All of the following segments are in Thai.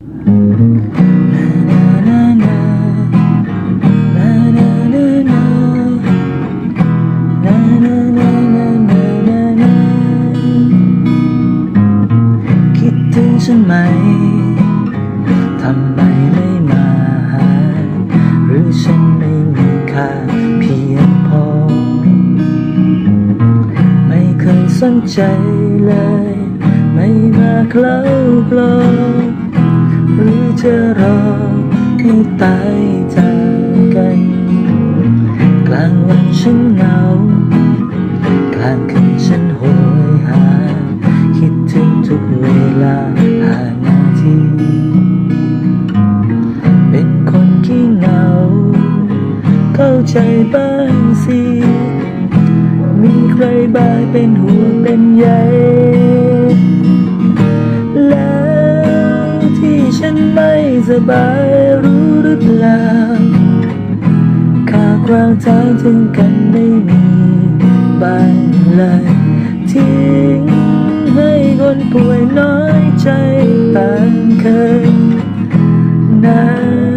คิดถึงฉันไหม ทำไมไม่มาหา หรือฉันไม่มีค่าเพียงพอ ไม่เคยสนใจเลย ไม่มาเคล้าคลอหรือ จะรอให้ตายจากกัน กลางวันฉันเหงา กลางคืนฉันโหยหา คิดถึงทุกเวลาผ่านนาที เป็นคนขี้เหงา เข้าใจบ้างสิ มีใครบ้างเป็นห่วเป็นใย สบายรู้หรือเปล่าขาวคราวทางถึงกันไม่มีบ้างเลยทิ้งให้คนป่วยน้อยใจต่างเคยนา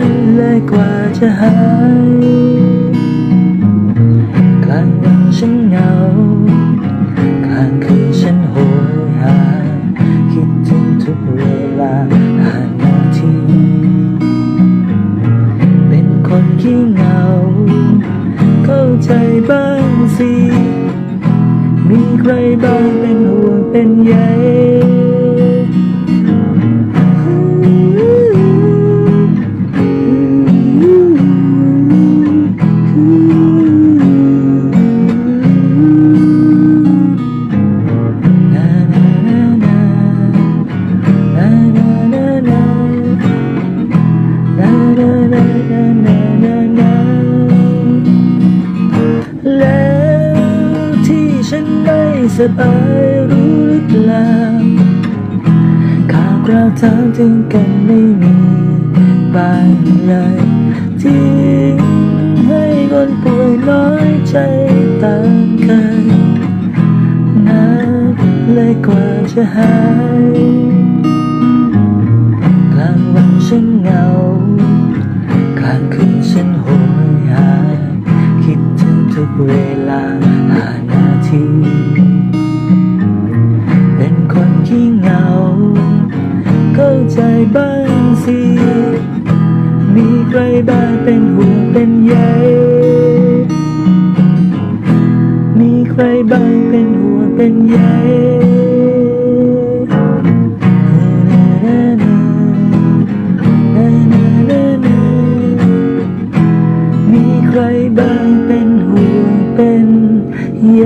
นเลยกว่าจะหายกลางวันฉันเหงา กลางคืน ขี้เหงา เข้าใจบ้างสิ มีใครบ้างเป็นห่วงเป็นใย แล้วที่ฉันไม่สบายรู้หรือเปล่าข่าวคราวถามถึงกันไม่มีบ้างเลยทิ้งให้คนป่วยน้อยใจต่างกันนานเลยกว่าจะหายกลางวันฉันเหงากลางคืนฉันโหยหา คิดถึงทุกเวลาหานาทีเป็นคนขี้เหงา เข้าใจบ้างสิ มีใครบ้างเป็นห่วงเป็นใยมีใครบ้างเป็นห่วงเป็นใย ใครบ้างเป็นห่วงเป็นใย